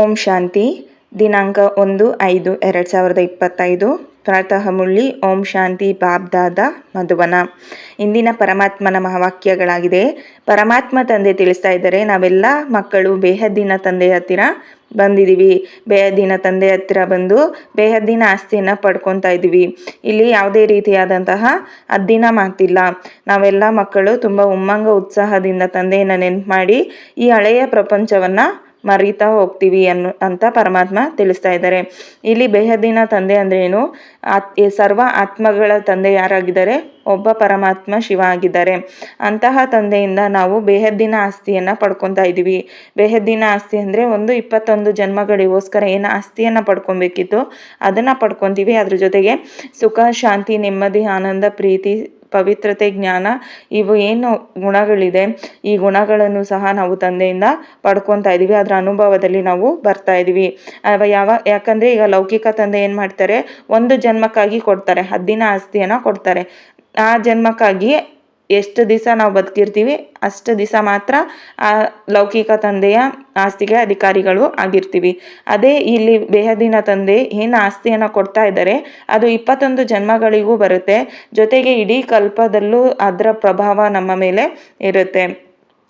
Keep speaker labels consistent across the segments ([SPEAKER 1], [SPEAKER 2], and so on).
[SPEAKER 1] ಓಂ ಶಾಂತಿ, ದಿನಾಂಕ ಒಂದು ಐದು, ಎರಡು ಸಾವಿರದ ಇಪ್ಪತ್ತೈದು. ಪ್ರಾತಃ ಮುಳ್ಳಿ ಓಂ ಶಾಂತಿ ಬಾಬ್ದಾದ ಮಧುವನ. ಇಂದಿನ ಪರಮಾತ್ಮನ ಮಹಾವಾಕ್ಯಗಳಾಗಿದೆ. ಪರಮಾತ್ಮ ತಂದೆ ತಿಳಿಸ್ತಾ ಇದ್ದಾರೆ, ನಾವೆಲ್ಲ ಮಕ್ಕಳು ಬೇಹದ್ದಿನ ತಂದೆ ಹತ್ತಿರ ಬಂದಿದ್ದೀವಿ ಬೇಹದ್ದಿನ ತಂದೆ ಹತ್ತಿರ ಬಂದು ಬೇಹದ್ದಿನ ಆಸ್ತಿಯನ್ನು ಪಡ್ಕೊತಾ ಇದ್ದೀವಿ. ಇಲ್ಲಿ ಯಾವುದೇ ರೀತಿಯಾದಂತಹ ಅದ್ದಿನ ಮಾತಿಲ್ಲ. ನಾವೆಲ್ಲ ಮಕ್ಕಳು ತುಂಬ ಉಮ್ಮಂಗ ಉತ್ಸಾಹದಿಂದ ತಂದೆಯನ್ನು ನೆನ್ಪು ಮಾಡಿ ಈ ಹಳೆಯ ಪ್ರಪಂಚವನ್ನು ಮರಿತಾ ಹೋಗ್ತೀವಿ ಅನ್ನು, ಅಂತ ಪರಮಾತ್ಮ ತಿಳಿಸ್ತಾ ಇದ್ದಾರೆ. ಇಲ್ಲಿ ಬೇಹದ್ದಿನ ತಂದೆ ಅಂದ್ರೆ ಏನು? ಆತ್ ಸರ್ವ ಆತ್ಮಗಳ ತಂದೆ ಯಾರಾಗಿದ್ದಾರೆ? ಒಬ್ಬ ಪರಮಾತ್ಮ ಶಿವ ಆಗಿದ್ದಾರೆ. ಅಂತಹ ತಂದೆಯಿಂದ ನಾವು ಬೇಹದ್ದಿನ ಆಸ್ತಿಯನ್ನು ಪಡ್ಕೊತಾ ಇದ್ದೀವಿ. ಬೇಹದ್ದಿನ ಆಸ್ತಿ ಅಂದರೆ ಒಂದು ಇಪ್ಪತ್ತೊಂದು ಜನ್ಮಗಳಿಗೋಸ್ಕರ ಏನು ಆಸ್ತಿಯನ್ನು ಪಡ್ಕೊಬೇಕಿತ್ತು, ಅದನ್ನು ಪಡ್ಕೊತೀವಿ. ಅದ್ರ ಜೊತೆಗೆ ಸುಖ, ಶಾಂತಿ, ನೆಮ್ಮದಿ, ಆನಂದ, ಪ್ರೀತಿ ಪವಿತ್ರತೆ, ಜ್ಞಾನ ಇವು ಏನು ಗುಣಗಳಿದೆ, ಈ ಗುಣಗಳನ್ನು ಸಹ ನಾವು ತಂದೆಯಿಂದ ಪಡ್ಕೊತಾ ಇದ್ದೀವಿ ಅದರ ಅನುಭವದಲ್ಲಿ ನಾವು ಬರ್ತಾ ಇದ್ದೀವಿ ಯಾವ, ಯಾಕಂದರೆ ಈಗ ಲೌಕಿಕ ತಂದೆ ಏನು ಮಾಡ್ತಾರೆ, ಒಂದು ಜನ್ಮಕ್ಕಾಗಿ ಕೊಡ್ತಾರೆ, ಹದ್ದಿನ ಆಸ್ತಿಯನ್ನು ಕೊಡ್ತಾರೆ. ಆ ಜನ್ಮಕ್ಕಾಗಿ ಎಷ್ಟು ದಿವಸ ನಾವು ಬದುಕಿರ್ತೀವಿ, ಅಷ್ಟು ದಿವಸ ಮಾತ್ರ ಆ ಲೌಕಿಕ ತಂದೆಯ ಆಸ್ತಿಗೆ ಅಧಿಕಾರಿಗಳು ಆಗಿರ್ತೀವಿ. ಅದೇ ಇಲ್ಲಿ ಬೇಹದಿನ ತಂದೆ ಏನು ಆಸ್ತಿಯನ್ನು ಕೊಡ್ತಾ ಇದ್ದಾರೆ, ಅದು ಇಪ್ಪತ್ತೊಂದು ಜನ್ಮಗಳಿಗೂ ಬರುತ್ತೆ. ಜೊತೆಗೆ ಇಡೀ ಕಲ್ಪದಲ್ಲೂ ಅದರ ಪ್ರಭಾವ ನಮ್ಮ ಮೇಲೆ ಇರುತ್ತೆ.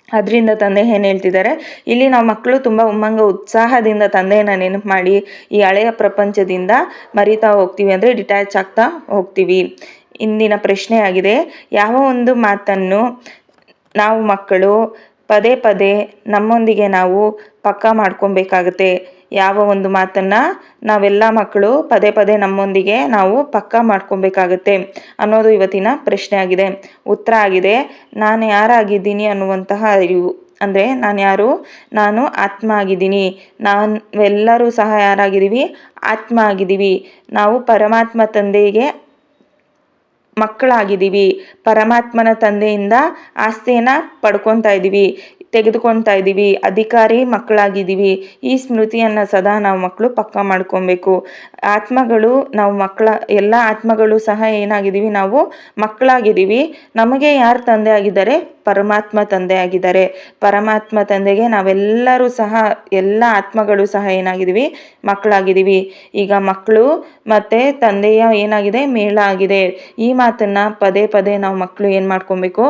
[SPEAKER 1] ಅದರಿಂದ ತಂದೆ ಏನು ಹೇಳ್ತಿದ್ದಾರೆ, ಇಲ್ಲಿ ನಾವು ಮಕ್ಕಳು ತುಂಬ ಉಮ್ಮಂಗ ಉತ್ಸಾಹದಿಂದ ತಂದೆಯನ್ನು ನೆನಪು ಮಾಡಿ ಈ ಹಳೆಯ ಪ್ರಪಂಚದಿಂದ ಮರಿತಾ ಹೋಗ್ತೀವಿ ಅಂದರೆ ಡಿಟ್ಯಾಚ್ ಆಗ್ತಾ ಹೋಗ್ತೀವಿ. ಇಂದಿನ ಪ್ರಶ್ನೆ ಆಗಿದೆ. ಯಾವ ಒಂದು ಮಾತನ್ನು ನಾವು ಮಕ್ಕಳು ಪದೇ ಪದೇ ನಮ್ಮೊಂದಿಗೆ ನಾವು ಪಕ್ಕಾ ಮಾಡ್ಕೊಬೇಕಾಗುತ್ತೆ. ಯಾವ ಒಂದು ಮಾತನ್ನು ನಾವೆಲ್ಲ ಮಕ್ಕಳು ಪದೇ ಪದೇ ನಮ್ಮೊಂದಿಗೆ ನಾವು ಪಕ್ಕಾ ಮಾಡ್ಕೊಬೇಕಾಗತ್ತೆ ಅನ್ನೋದು ಇವತ್ತಿನ ಪ್ರಶ್ನೆ ಆಗಿದೆ. ಉತ್ತರ ಆಗಿದೆ. ನಾನು ಯಾರಾಗಿದ್ದೀನಿ ಅನ್ನುವಂತಹ ಅರಿವು ಅಂದರೆ ನಾನು ಯಾರು? ನಾನು ಆತ್ಮ ಆಗಿದ್ದೀನಿ. ನಾವೆಲ್ಲರೂ ಸಹ ಯಾರಾಗಿದ್ದೀವಿ? ಆತ್ಮ ಆಗಿದ್ದೀವಿ. ನಾವು ಪರಮಾತ್ಮ ತಂದೆಗೆ ಮಕ್ಕಳಾಗಿದ್ದೀವಿ. ಪರಮಾತ್ಮನ ತಂದೆಯಿಂದ ಆಸ್ತಿಯನ್ನು ಪಡ್ಕೊತಾ ಇದ್ದೀವಿ ತೆಗೆದುಕೊಳ್ತಾ ಇದ್ದೀವಿ. ಅಧಿಕಾರಿ ಮಕ್ಕಳಾಗಿದ್ದೀವಿ. ಈ ಸ್ಮೃತಿಯನ್ನು ಸದಾ ನಾವು ಮಕ್ಕಳು ಪಕ್ಕ ಮಾಡ್ಕೊಬೇಕು. ಆತ್ಮಗಳು ನಾವು ಮಕ್ಕಳ, ಎಲ್ಲ ಆತ್ಮಗಳು ಸಹ ಏನಾಗಿದ್ದೀವಿ? ನಾವು ಮಕ್ಕಳಾಗಿದ್ದೀವಿ. ನಮಗೆ ಯಾರು ತಂದೆ ಆಗಿದ್ದಾರೆ? ಪರಮಾತ್ಮ ತಂದೆ ಆಗಿದ್ದಾರೆ. ಪರಮಾತ್ಮ ತಂದೆಗೆ ನಾವೆಲ್ಲರೂ ಸಹ, ಎಲ್ಲ ಆತ್ಮಗಳು ಸಹ ಏನಾಗಿದ್ದೀವಿ? ಮಕ್ಕಳಾಗಿದ್ದೀವಿ. ಈಗ ಮಕ್ಕಳು ಮತ್ತು ತಂದೆಯ ಏನಾಗಿದೆ? ಮೇಳ ಆಗಿದೆ. ಈ ಮಾತನ್ನು ಪದೇ ಪದೇ ನಾವು ಮಕ್ಕಳು ಏನು ಮಾಡ್ಕೊಬೇಕು?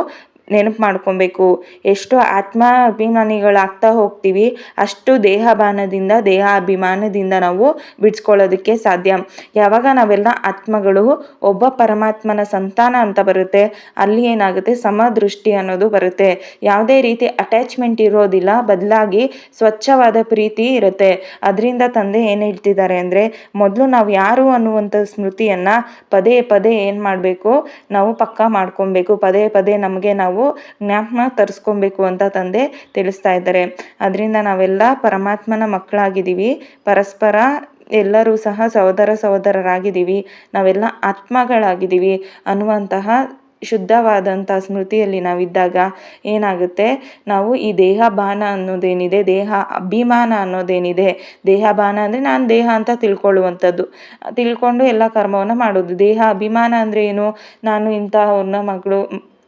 [SPEAKER 1] ನೆನಪು ಮಾಡ್ಕೊಬೇಕು. ಎಷ್ಟು ಆತ್ಮ ಅಭಿಮಾನಿಗಳಾಗ್ತಾ ಹೋಗ್ತೀವಿ. ಅಷ್ಟು ದೇಹಭಾನದಿಂದ ದೇಹ ಅಭಿಮಾನದಿಂದ ನಾವು ಬಿಡಿಸ್ಕೊಳ್ಳೋದಕ್ಕೆ ಸಾಧ್ಯ. ಯಾವಾಗ ನಾವೆಲ್ಲ ಆತ್ಮಗಳು, ಒಬ್ಬ ಪರಮಾತ್ಮನ ಸಂತಾನ ಅಂತ ಬರುತ್ತೆ, ಅಲ್ಲಿ ಏನಾಗುತ್ತೆ? ಸಮದೃಷ್ಟಿ ಅನ್ನೋದು ಬರುತ್ತೆ. ಯಾವುದೇ ರೀತಿ ಅಟ್ಯಾಚ್ಮೆಂಟ್ ಇರೋದಿಲ್ಲ, ಬದಲಾಗಿ ಸ್ವಚ್ಛವಾದ ಪ್ರೀತಿ ಇರುತ್ತೆ. ಅದರಿಂದ ತಂದೆ ಏನು ಹೇಳ್ತಿದ್ದಾರೆ ಅಂದರೆ, ಮೊದಲು ನಾವು ಯಾರು ಅನ್ನುವಂಥ ಸ್ಮೃತಿಯನ್ನು ಪದೇ ಪದೇ ಏನು ಮಾಡಬೇಕು? ನಾವು ಪಕ್ಕ ಮಾಡ್ಕೊಬೇಕು. ಪದೇ ಪದೇ ನಮಗೆ ನಾವು ನಾವು ಜ್ಞಾಪನ ತರಿಸ್ಕೊಬೇಕು ಅಂತ ತಂದೆ ತಿಳಿಸ್ತಾ ಇದ್ದಾರೆ. ಅದರಿಂದ ನಾವೆಲ್ಲ ಪರಮಾತ್ಮನ ಮಕ್ಕಳಾಗಿದ್ದೀವಿ. ಪರಸ್ಪರ ಎಲ್ಲರೂ ಸಹ ಸಹೋದರ ಸಹೋದರರಾಗಿದ್ದೀವಿ. ನಾವೆಲ್ಲ ಆತ್ಮಗಳಾಗಿದ್ದೀವಿ ಅನ್ನುವಂತಹ ಶುದ್ಧವಾದಂಥ ಸ್ಮೃತಿಯಲ್ಲಿ ನಾವಿದ್ದಾಗ ಏನಾಗುತ್ತೆ? ನಾವು ಈ ದೇಹ ಬಾನ ಅನ್ನೋದೇನಿದೆ? ದೇಹ ಅಭಿಮಾನ ಅನ್ನೋದೇನಿದೆ? ದೇಹ ಬಾನ ಅಂದರೆ ನಾನು ದೇಹ ಅಂತ ತಿಳ್ಕೊಳ್ಳುವಂಥದ್ದು. ತಿಳ್ಕೊಂಡು ಎಲ್ಲ ಕರ್ಮವನ್ನು ಮಾಡೋದು. ದೇಹ ಅಭಿಮಾನ ಅಂದರೆ ಏನು? ನಾನು ಇಂತಹ ಮಗಳು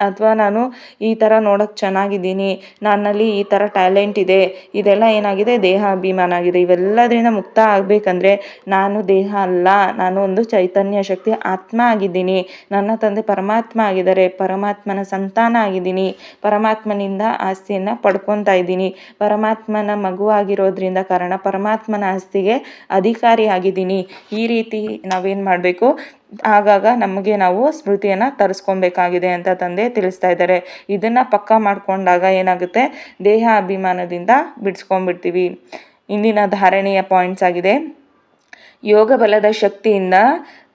[SPEAKER 1] ಅಥವಾ ನಾನು ಈ ಥರ ನೋಡೋಕ್ಕೆ ಚೆನ್ನಾಗಿದ್ದೀನಿ, ನನ್ನಲ್ಲಿ ಈ ಥರ ಟ್ಯಾಲೆಂಟ್ ಇದೆ, ಇದೆಲ್ಲ ಏನಾಗಿದೆ? ದೇಹ ಅಭಿಮಾನ ಆಗಿದೆ. ಇವೆಲ್ಲದರಿಂದ ಮುಕ್ತ ಆಗಬೇಕಂದ್ರೆ ನಾನು ದೇಹ ಅಲ್ಲ, ನಾನು ಒಂದು ಚೈತನ್ಯ ಶಕ್ತಿ ಆತ್ಮ ಆಗಿದ್ದೀನಿ. ನನ್ನ ತಂದೆ ಪರಮಾತ್ಮ ಆಗಿದ್ದಾರೆ, ಪರಮಾತ್ಮನ ಸಂತಾನ ಆಗಿದ್ದೀನಿ, ಪರಮಾತ್ಮನಿಂದ ಆಸ್ತಿಯನ್ನು ಪಡ್ಕೊತಾ ಇದ್ದೀನಿ. ಪರಮಾತ್ಮನ ಮಗುವಾಗಿರೋದ್ರಿಂದ ಕಾರಣ ಪರಮಾತ್ಮನ ಆಸ್ತಿಗೆ ಅಧಿಕಾರಿ ಆಗಿದ್ದೀನಿ. ಈ ರೀತಿ ನಾವೇನು ಮಾಡಬೇಕು? ಆಗಾಗ ನಮಗೆ ನಾವು ಸ್ಮೃತಿಯನ್ನು ತರಿಸ್ಕೊಬೇಕಾಗಿದೆ ಅಂತ ತಂದೆ ತಿಳಿಸ್ತಾ ಇದ್ದಾರೆ. ಇದನ್ನು ಪಕ್ಕ ಮಾಡಿಕೊಂಡಾಗ ಏನಾಗುತ್ತೆ? ದೇಹ ಅಭಿಮಾನದಿಂದ ಬಿಡಿಸ್ಕೊಂಡ್ಬಿಡ್ತೀವಿ. ಇಂದಿನ ಧಾರಣೆಯ ಪಾಯಿಂಟ್ಸ್ ಆಗಿದೆ. ಯೋಗ ಬಲದ ಶಕ್ತಿಯಿಂದ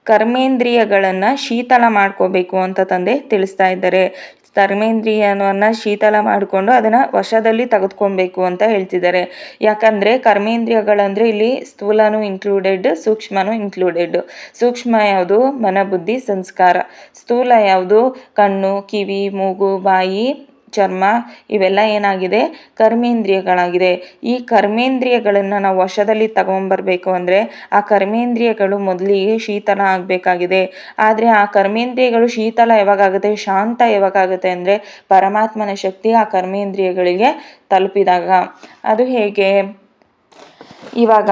[SPEAKER 1] ಕರ್ಮೇಂದ್ರಿಯಗಳನ್ನು ಶೀತಲ ಮಾಡ್ಕೋಬೇಕು ಅಂತ ತಂದೆ ತಿಳಿಸ್ತಾ ಇದ್ದಾರೆ. ಕರ್ಮೇಂದ್ರಿಯವನ್ನು ಶೀತಲ ಮಾಡಿಕೊಂಡು ಅದನ್ನು ವಶದಲ್ಲಿ ತೆಗೆದುಕೊಬೇಕು ಅಂತ ಹೇಳ್ತಿದ್ದಾರೆ. ಯಾಕಂದರೆ ಕರ್ಮೇಂದ್ರಿಯಗಳಂದರೆ ಇಲ್ಲಿ ಸ್ಥೂಲನೂ ಇನ್ಕ್ಲೂಡೆಡ್ ಸೂಕ್ಷ್ಮನೂ ಇನ್ಕ್ಲೂಡೆಡ್ ಸೂಕ್ಷ್ಮ ಯಾವುದು? ಮನಬುದ್ಧಿ, ಸಂಸ್ಕಾರ. ಸ್ಥೂಲ ಯಾವುದು? ಕಣ್ಣು, ಕಿವಿ, ಮೂಗು, ಬಾಯಿ ಚರ್ಮ ಇವೆಲ್ಲ ಏನಾಗಿದೆ? ಕರ್ಮೇಂದ್ರಿಯಗಳಾಗಿದೆ. ಈ ಕರ್ಮೇಂದ್ರಿಯಗಳನ್ನು ನಾವು ವಶದಲ್ಲಿ ತಗೊಂಬರ್ಬೇಕು ಅಂದರೆ ಆ ಕರ್ಮೇಂದ್ರಿಯಗಳು ಮೊದಲಿಗೆ ಶೀತಲ ಆಗಬೇಕಾಗಿದೆ. ಆದರೆ ಆ ಕರ್ಮೇಂದ್ರಿಯಗಳು ಶೀತಲ ಯಾವಾಗಾಗುತ್ತೆ? ಶಾಂತ ಯಾವಾಗಾಗುತ್ತೆ ಅಂದರೆ ಪರಮಾತ್ಮನ ಶಕ್ತಿ ಆ ಕರ್ಮೇಂದ್ರಿಯಗಳಿಗೆ ತಲುಪಿದಾಗ. ಅದು ಹೇಗೆ? ಇವಾಗ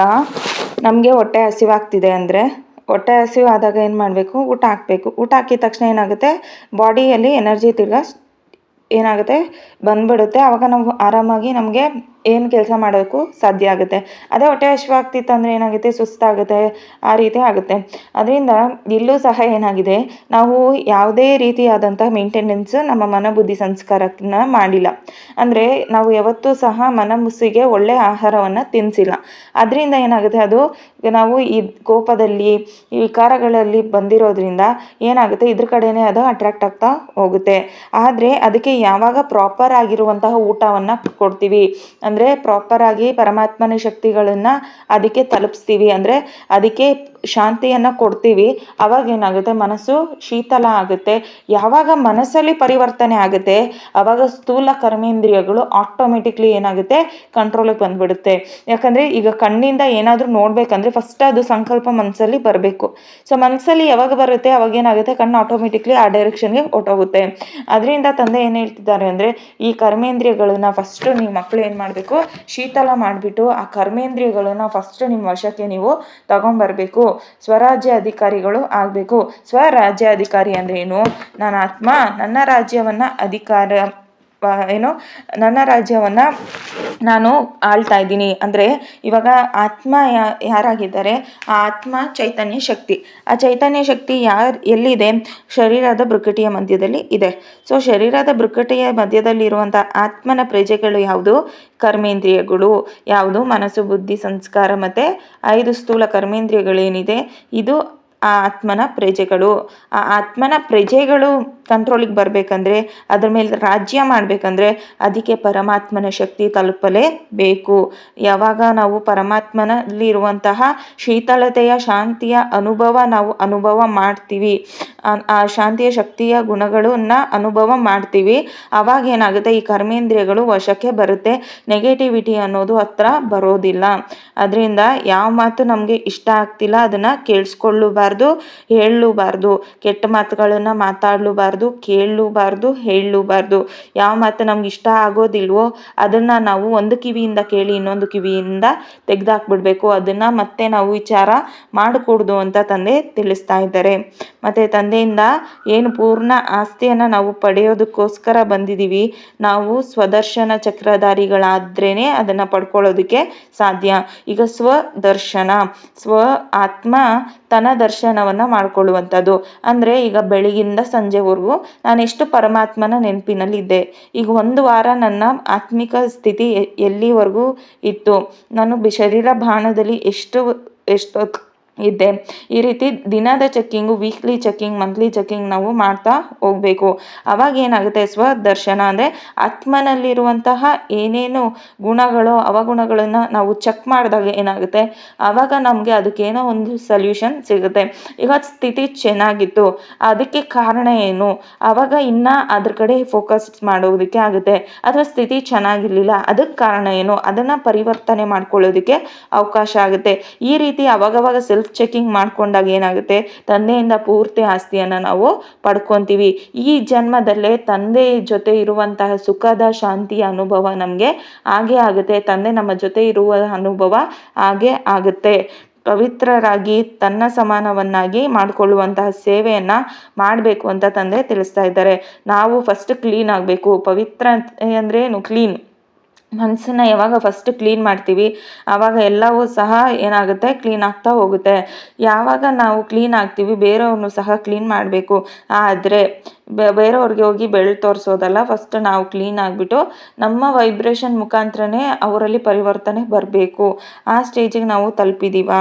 [SPEAKER 1] ನಮಗೆ ಹೊಟ್ಟೆ ಹಸಿವಾಗ್ತಿದೆ ಅಂದರೆ ಹೊಟ್ಟೆ ಹಸಿವಾದಾಗ ಏನು ಮಾಡಬೇಕು? ಊಟ ಹಾಕಬೇಕು. ಊಟ ಹಾಕಿದ ತಕ್ಷಣ ಏನಾಗುತ್ತೆ? ಬಾಡಿಯಲ್ಲಿ ಎನರ್ಜಿ ತಿರ್ಗಾ ಏನಾಗುತ್ತೆ? ಬಂದ್ಬಿಡುತ್ತೆ. ಆವಾಗ ನಾವು ಆರಾಮಾಗಿ ನಮಗೆ ಏನು ಕೆಲಸ ಮಾಡೋಕ್ಕೂ ಸಾಧ್ಯ ಆಗುತ್ತೆ. ಅದೇ ಹೊಟ್ಟೆ ಹಸಿವಾಗ್ತಿತ್ತು ಅಂದರೆ ಏನಾಗುತ್ತೆ? ಸುಸ್ತಾಗುತ್ತೆ. ಆ ರೀತಿ ಆಗುತ್ತೆ. ಅದರಿಂದ ಇಲ್ಲೂ ಸಹ ಏನಾಗಿದೆ? ನಾವು ಯಾವುದೇ ರೀತಿಯಾದಂಥ ಮೇಂಟೆನೆನ್ಸ್ ನಮ್ಮ ಮನಬುದ್ಧಿ ಸಂಸ್ಕಾರಕ್ಕನ್ನ ಮಾಡಿಲ್ಲ. ಅಂದರೆ ನಾವು ಯಾವತ್ತೂ ಸಹ ಮನಮುಸ್ಸಿಗೆ ಒಳ್ಳೆಯ ಆಹಾರವನ್ನು ತಿನ್ನಿಸಿಲ್ಲ ಅದರಿಂದ ಏನಾಗುತ್ತೆ? ಅದು ನಾವು ಈ ಕೋಪದಲ್ಲಿ, ಈ ವಿಕಾರಗಳಲ್ಲಿ ಬಂದಿರೋದ್ರಿಂದ ಏನಾಗುತ್ತೆ? ಇದ್ರ ಕಡೆನೇ ಅದು ಅಟ್ರಾಕ್ಟ್ ಆಗ್ತಾ ಹೋಗುತ್ತೆ. ಆದರೆ ಅದಕ್ಕೆ ಯಾವಾಗ ಪ್ರಾಪರ್ ಆಗಿರುವಂತಹ ಊಟವನ್ನು ಕೊಡ್ತೀವಿ? ಅಂದರೆ ಪ್ರಾಪರಾಗಿ ಪರಮಾತ್ಮನ ಶಕ್ತಿಗಳನ್ನು ಅದಕ್ಕೆ ತಲುಪಿಸ್ತೀವಿ ಅಂದರೆ ಅದಕ್ಕೆ ಶಾಂತಿಯನ್ನು ಕೊಡ್ತೀವಿ. ಅವಾಗ ಏನಾಗುತ್ತೆ? ಮನಸ್ಸು ಶೀತಲ ಆಗುತ್ತೆ. ಯಾವಾಗ ಮನಸ್ಸಲ್ಲಿ ಪರಿವರ್ತನೆ ಆಗುತ್ತೆ? ಆವಾಗ ಸ್ಥೂಲ ಕರ್ಮೇಂದ್ರಿಯಗಳು ಆಟೋಮೆಟಿಕ್ಲಿ ಏನಾಗುತ್ತೆ? ಕಂಟ್ರೋಲಿಗೆ ಬಂದ್ಬಿಡುತ್ತೆ. ಯಾಕಂದರೆ ಈಗ ಕಣ್ಣಿಂದ ಏನಾದರೂ ನೋಡಬೇಕಂದ್ರೆ ಫಸ್ಟ್ ಅದು ಸಂಕಲ್ಪ ಮನಸ್ಸಲ್ಲಿ ಬರಬೇಕು. ಸೊ ಮನಸ್ಸಲ್ಲಿ ಯಾವಾಗ ಬರುತ್ತೆ? ಅವಾಗ ಏನಾಗುತ್ತೆ? ಕಣ್ಣು ಆಟೋಮೆಟಿಕ್ಲಿ ಆ ಡೈರೆಕ್ಷನ್ಗೆ ಹೊಟ್ಟೋಗುತ್ತೆ ಅದರಿಂದ ತಂದೆ ಏನು ಹೇಳ್ತಿದ್ದಾರೆ ಅಂದರೆ, ಈ ಕರ್ಮೇಂದ್ರಿಯಗಳನ್ನ ಫಸ್ಟು ನೀವು ಮಕ್ಕಳು ಏನು ಮಾಡಬೇಕು? ಶೀತಲ ಮಾಡಿಬಿಟ್ಟು ಆ ಕರ್ಮೇಂದ್ರಿಯಗಳನ್ನ ಫಸ್ಟ್ ನಿಮ್ಮ ವಶಕ್ಕೆ ನೀವು ತಗೊಂಬರ್ಬೇಕು ಸ್ವರಾಜ್ಯ ಅಧಿಕಾರಿಗಳು ಆಗಬೇಕು. ಸ್ವರಾಜ್ಯ ಅಧಿಕಾರಿ ಅಂದ್ರೆ ಏನು? ನಾನು ಆತ್ಮ ನನ್ನ ರಾಜ್ಯವನ್ನು ಅಧಿಕಾರ ಏನು, ನನ್ನ ರಾಜ್ಯವನ್ನು ನಾನು ಆಳ್ತಾ ಇದ್ದೀನಿ. ಅಂದರೆ, ಇವಾಗ ಆತ್ಮ ಯಾರಾಗಿದ್ದಾರೆ, ಆ ಆತ್ಮ ಚೈತನ್ಯ ಶಕ್ತಿ. ಆ ಚೈತನ್ಯ ಶಕ್ತಿ ಯಾರು, ಎಲ್ಲಿದೆ? ಶರೀರದ ಬೃಕಟಿಯ ಮಧ್ಯದಲ್ಲಿ ಇದೆ. ಸೊ ಶರೀರದ ಬೃಕಟಿಯ ಮಧ್ಯದಲ್ಲಿರುವಂಥ ಆತ್ಮನ ಪ್ರಜೆಗಳು ಯಾವುದು? ಕರ್ಮೇಂದ್ರಿಯಗಳು. ಯಾವುದು? ಮನಸ್ಸು, ಬುದ್ಧಿ, ಸಂಸ್ಕಾರ, ಮತ್ತು ಐದು ಸ್ಥೂಲ ಕರ್ಮೇಂದ್ರಿಯಗಳೇನಿದೆ? ಇದು ಆ ಆತ್ಮನ ಪ್ರಜೆಗಳು. ಆ ಆತ್ಮನ ಪ್ರಜೆಗಳು ಕಂಟ್ರೋಲಿಗೆ ಬರಬೇಕಂದ್ರೆ ಅದ್ರ ಮೇಲೆ ರಾಜ್ಯ ಮಾಡಬೇಕಂದ್ರೆ ಅದಕ್ಕೆ ಪರಮಾತ್ಮನ ಶಕ್ತಿ ತಲುಪಲೇಬೇಕು. ಯಾವಾಗ ನಾವು ಪರಮಾತ್ಮನಲ್ಲಿ ಇರುವಂತಹ ಶೀತಳತೆಯ ಶಾಂತಿಯ ಅನುಭವ ನಾವು ಅನುಭವ ಮಾಡ್ತೀವಿ. ಆ ಶಾಂತಿಯ ಶಕ್ತಿಯ ಗುಣಗಳನ್ನ ಅನುಭವ ಮಾಡ್ತೀವಿ. ಅವಾಗ ಏನಾಗುತ್ತೆ? ಈ ಕರ್ಮೇಂದ್ರಿಯಗಳು ವಶಕ್ಕೆ ಬರುತ್ತೆ. ನೆಗೆಟಿವಿಟಿ ಅನ್ನೋದು ಹತ್ರ ಬರೋದಿಲ್ಲ. ಅದರಿಂದ ಯಾವ ಮಾತು ನಮಗೆ ಇಷ್ಟ ಆಗ್ತಿಲ್ಲ, ಅದನ್ನ ಕೇಳಿಸ್ಕೊಳ್ಳಬಾರ್ದು. ಹೇಳಲೂಬಾರ್ದು ಕೆಟ್ಟ ಮಾತುಗಳನ್ನು ಮಾತಾಡಲೂಬಾರ್ದು ಕೇಳಲೂಬಾರ್ದು ಹೇಳಲೂಬಾರ್ದು ಯಾವ ಮಾತು ನಮ್ಗೆ ಇಷ್ಟ ಆಗೋದಿಲ್ವೋ ಅದನ್ನು ನಾವು ಒಂದು ಕಿವಿಯಿಂದ ಕೇಳಿ ಇನ್ನೊಂದು ಕಿವಿಯಿಂದ ತೆಗೆದಾಕ್ಬಿಡ್ಬೇಕು. ಅದನ್ನು ಮತ್ತೆ ನಾವು ವಿಚಾರ ಮಾಡಕೂಡ್ದು ಅಂತ ತಂದೆ ತಿಳಿಸ್ತಾ ಇದ್ದಾರೆ. ಮತ್ತು ತಂದೆಯಿಂದ ಏನು ಪೂರ್ಣ ಆಸ್ತಿಯನ್ನು ನಾವು ಪಡೆಯೋದಕ್ಕೋಸ್ಕರ ಬಂದಿದ್ದೀವಿ. ನಾವು ಸ್ವದರ್ಶನ ಚಕ್ರಧಾರಿಗಳಾದ್ರೇ ಅದನ್ನು ಪಡ್ಕೊಳ್ಳೋದಕ್ಕೆ ಸಾಧ್ಯ. ಈಗ ಸ್ವದರ್ಶನ, ಸ್ವ ಆತ್ಮ ತನ್ನ ದರ್ಶನವನ್ನು ಮಾಡ್ಕೊಳ್ಳುವಂಥದ್ದು. ಅಂದರೆ ಈಗ ಬೆಳಗಿಂದ ಸಂಜೆವರೆಗೂ ಎಷ್ಟು ಪರಮಾತ್ಮನ ನೆನಪಿನಲ್ಲಿದ್ದೆ. ಈಗ ಒಂದು ವಾರ ನನ್ನ ಆತ್ಮಿಕ ಸ್ಥಿತಿ ಎಲ್ಲಿವರೆಗೂ ಇತ್ತು. ನಾನು ಶರೀರ ಬಾಣದಲ್ಲಿ ಎಷ್ಟು ಎಷ್ಟೊತ್ತು ಇದ್ದೆ. ಈ ರೀತಿ ದಿನದ checking weekly checking monthly checking ನಾವು ಮಾಡ್ತಾ ಹೋಗಬೇಕು. ಅವಾಗ ಏನಾಗುತ್ತೆ? ಸ್ವದರ್ಶನ ಅಂದರೆ ಆತ್ಮನಲ್ಲಿರುವಂತಹ ಏನೇನು ಗುಣಗಳು ಅವಗುಣಗಳನ್ನು ನಾವು ಚೆಕ್ ಮಾಡಿದಾಗ ಏನಾಗುತ್ತೆ? ಆವಾಗ ನಮಗೆ ಅದಕ್ಕೇನೋ ಒಂದು ಸೊಲ್ಯೂಷನ್ ಸಿಗುತ್ತೆ. ಈಗ ಸ್ಥಿತಿ ಚೆನ್ನಾಗಿತ್ತು. ಅದಕ್ಕೆ ಕಾರಣ ಏನು? ಅವಾಗ ಇನ್ನ ಅದ್ರ ಕಡೆ ಫೋಕಸ್ ಮಾಡೋದಕ್ಕೆ ಆಗುತ್ತೆ. ಅಥವಾ ಸ್ಥಿತಿ ಚೆನ್ನಾಗಿರಲಿಲ್ಲ, ಅದಕ್ಕೆ ಕಾರಣ ಏನು? ಅದನ್ನು ಪರಿವರ್ತನೆ ಮಾಡ್ಕೊಳ್ಳೋದಕ್ಕೆ ಅವಕಾಶ ಆಗುತ್ತೆ. ಈ ರೀತಿ ಅವಾಗವಾಗ ಸೆಲ್ಫ್ ಸೆಲ್ಫ್ ಚೆಕಿಂಗ್ ಮಾಡ್ಕೊಂಡಾಗ ಏನಾಗುತ್ತೆ? ತಂದೆಯಿಂದ ಪೂರ್ತಿ ಆಸ್ತಿಯನ್ನು ನಾವು ಪಡ್ಕೊತೀವಿ. ಈ ಜನ್ಮದಲ್ಲೇ ತಂದೆ ಜೊತೆ ಇರುವಂತಹ ಸುಖದ, ಶಾಂತಿಯ ಅನುಭವ ನಮಗೆ ಹಾಗೆ ಆಗುತ್ತೆ. ತಂದೆ ನಮ್ಮ ಜೊತೆ ಇರುವ ಅನುಭವ ಹಾಗೆ ಆಗುತ್ತೆ. ಪವಿತ್ರರಾಗಿ ತನ್ನ ಸಮಾನವನ್ನಾಗಿ ಮಾಡಿಕೊಳ್ಳುವಂತಹ ಸೇವೆಯನ್ನು ಮಾಡಬೇಕು ಅಂತ ತಂದೆ ತಿಳಿಸ್ತಾ ಇದ್ದಾರೆ. ನಾವು ಫಸ್ಟ್ ಕ್ಲೀನ್ ಆಗಬೇಕು. ಪವಿತ್ರ ಅಂದ್ರೇನು ಕ್ಲೀನ್ ಮನಸ್ಸನ್ನ ಯಾವಾಗ ಫಸ್ಟ್ ಕ್ಲೀನ್ ಮಾಡ್ತೀವಿ, ಆವಾಗ ಎಲ್ಲವೂ ಸಹ ಏನಾಗುತ್ತೆ ಕ್ಲೀನ್ ಆಗ್ತಾ ಹೋಗುತ್ತೆ. ಯಾವಾಗ ನಾವು ಕ್ಲೀನ್ ಆಗ್ತೀವಿ ಬೇರೆಯವ್ರನ್ನೂ ಸಹ ಕ್ಲೀನ್ ಮಾಡಬೇಕು. ಆದರೆ ಬೇರೆಯವ್ರಿಗೆ ಹೋಗಿ ಬೆಳ್ಳು ತೋರಿಸೋದಲ್ಲ ಫಸ್ಟ್ ನಾವು ಕ್ಲೀನ್ ಆಗಿಬಿಟ್ಟು ನಮ್ಮ ವೈಬ್ರೇಷನ್ ಮುಖಾಂತರನೇ ಅವರಲ್ಲಿ ಪರಿವರ್ತನೆ ಬರಬೇಕು. ಆ ಸ್ಟೇಜಿಗೆ ನಾವು ತಲುಪಿದ್ದೀವ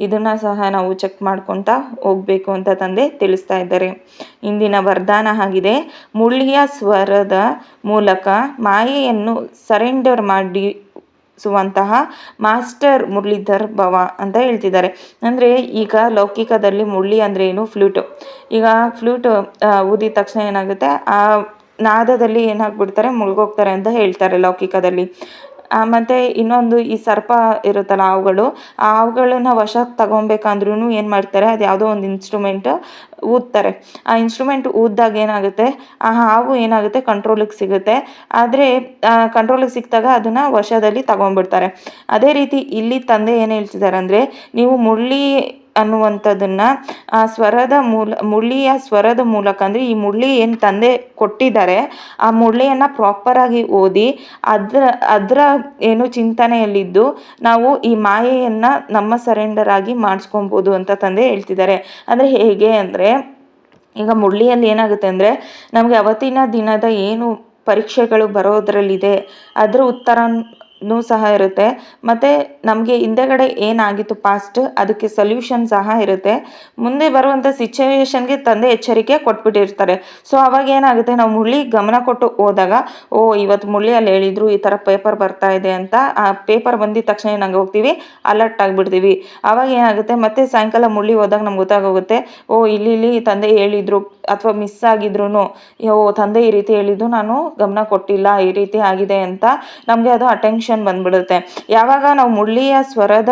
[SPEAKER 1] ಇದನ್ನು ಸಹ ನಾವು ಚೆಕ್ ಮಾಡ್ಕೊತಾ ಹೋಗಬೇಕು ಅಂತ ತಂದೆ ತಿಳಿಸ್ತಾ ಇದ್ದಾರೆ. ಇಂದಿನ ವರದಾನ ಆಗಿದೆ. ಮುಳ್ಳಿಯ ಸ್ವರದ ಮೂಲಕ ಮಾಯೆಯನ್ನು ಸರೆಂಡರ್ ಮಾಡಿ ಸುವಂತಹ ಮಾಸ್ಟರ್ ಮುರಳೀಧರ್ ಭವ ಅಂತ ಹೇಳ್ತಿದ್ದಾರೆ. ಅಂದರೆ ಈಗ ಲೌಕಿಕದಲ್ಲಿ ಮುರಳಿ ಅಂದರೆ ಏನು? ಫ್ಲೂಟು. ಈಗ ಫ್ಲೂಟು ಊದಿದ ತಕ್ಷಣ ಏನಾಗುತ್ತೆ? ಆ ನಾದದಲ್ಲಿ ಏನಾಗ್ಬಿಡ್ತಾರೆ? ಮುಳುಗೋಗ್ತಾರೆ ಅಂತ ಹೇಳ್ತಾರೆ ಲೌಕಿಕದಲ್ಲಿ. ಮತ್ತು ಇನ್ನೊಂದು ಈ ಸರ್ಪ ಇರುತ್ತಲ್ಲ ಹಾವುಗಳು, ಆ ಹಾವುಗಳನ್ನ ವಶಕ್ಕೆ ತಗೊಬೇಕಂದ್ರೂ ಏನು ಮಾಡ್ತಾರೆ, ಅದು ಯಾವುದೋ ಒಂದು ಇನ್ಸ್ಟ್ರೂಮೆಂಟ್ ಊದ್ತಾರೆ. ಆ ಇನ್ಸ್ಟ್ರೂಮೆಂಟ್ ಊದ್ದಾಗ ಏನಾಗುತ್ತೆ, ಆ ಹಾವು ಏನಾಗುತ್ತೆ ಕಂಟ್ರೋಲಿಗೆ ಸಿಗುತ್ತೆ. ಆದರೆ ಕಂಟ್ರೋಲಿಗೆ ಸಿಕ್ಕಿದಾಗ ಅದನ್ನು ವಶದಲ್ಲಿ ತಗೊಂಡ್ಬಿಡ್ತಾರೆ. ಅದೇ ರೀತಿ ಇಲ್ಲಿ ತಂದೆ ಏನು ಹೇಳ್ತಿದ್ದಾರೆ ಅಂದರೆ, ನೀವು ಮುರಳಿ ಅನ್ನುವಂಥದ್ದನ್ನು ಆ ಸ್ವರದ ಮೂಲ, ಮುಳ್ಳಿಯ ಸ್ವರದ ಮೂಲಕ, ಅಂದರೆ ಈ ಮುರಳಿ ಏನು ತಂದೆ ಕೊಟ್ಟಿದ್ದಾರೆ, ಆ ಮುರಳಿಯನ್ನು ಪ್ರಾಪರಾಗಿ ಓದಿ, ಅದರ ಅದರ ಏನು ಚಿಂತನೆಯಲ್ಲಿದ್ದು, ನಾವು ಈ ಮಾಯೆಯನ್ನು ನಮ್ಮ ಸರೆಂಡರ್ ಆಗಿ ಮಾಡಿಸ್ಕೊಬೋದು ಅಂತ ತಂದೆ ಹೇಳ್ತಿದ್ದಾರೆ. ಅಂದರೆ ಹೇಗೆ ಅಂದರೆ, ಈಗ ಮುಳ್ಳಿಯಲ್ಲಿ ಏನಾಗುತ್ತೆ ಅಂದರೆ, ನಮಗೆ ಅವತ್ತಿನ ದಿನದ ಏನು ಪರೀಕ್ಷೆಗಳು ಬರೋದರಲ್ಲಿದೆ, ಅದರ ಉತ್ತರನೂ ಸಹ ಇರುತ್ತೆ. ಮತ್ತು ನಮಗೆ ಹಿಂದೆಗಡೆ ಏನಾಗಿತ್ತು ಪಾಸ್ಟ್ ಅದಕ್ಕೆ ಸೊಲ್ಯೂಷನ್ ಸಹ ಇರುತ್ತೆ. ಮುಂದೆ ಬರುವಂಥ ಸಿಚುವೇಶನ್ಗೆ ತಂದೆ ಎಚ್ಚರಿಕೆ ಕೊಟ್ಬಿಟ್ಟಿರ್ತಾರೆ. ಸೊ ಅವಾಗ ಏನಾಗುತ್ತೆ? ನಾವು ಮುಳ್ಳಿ ಗಮನ ಕೊಟ್ಟು ಹೋದಾಗ, ಓ ಇವತ್ತು ಮುಳ್ಳಿಯಲ್ಲಿ ಹೇಳಿದ್ರು, ಈ ಥರ ಪೇಪರ್ ಬರ್ತಾ ಇದೆ ಅಂತ ಆ ಪೇಪರ್ ಬಂದಿದ ತಕ್ಷಣ ನಂಗೆ ಹೋಗ್ತೀವಿ? ಅಲರ್ಟ್ ಆಗಿಬಿಡ್ತೀವಿ. ಅವಾಗ ಏನಾಗುತ್ತೆ? ಮತ್ತೆ ಸಾಯಂಕಾಲ ಮುಳ್ಳಿ ಹೋದಾಗ ನಮ್ಗೆ ಗೊತ್ತಾಗೋಗುತ್ತೆ, ಓ, ಇಲ್ಲಿ ಇಲ್ಲಿ ತಂದೆ ಹೇಳಿದ್ರು ಅಥವಾ ಮಿಸ್ ಆಗಿದ್ರು ಓ, ತಂದೆ ಈ ರೀತಿ ಹೇಳಿದ್ದು, ನಾನು ಗಮನ ಕೊಟ್ಟಿಲ್ಲ, ಈ ರೀತಿ ಆಗಿದೆ ಅಂತ ನಮಗೆ ಅದು ಅಟೆನ್ಷನ್ ಬಂದ್ಬಿಡುತ್ತೆ. ಯಾವಾಗ ನಾವು ಮುಳ್ಳಿಯ ಸ್ವರದ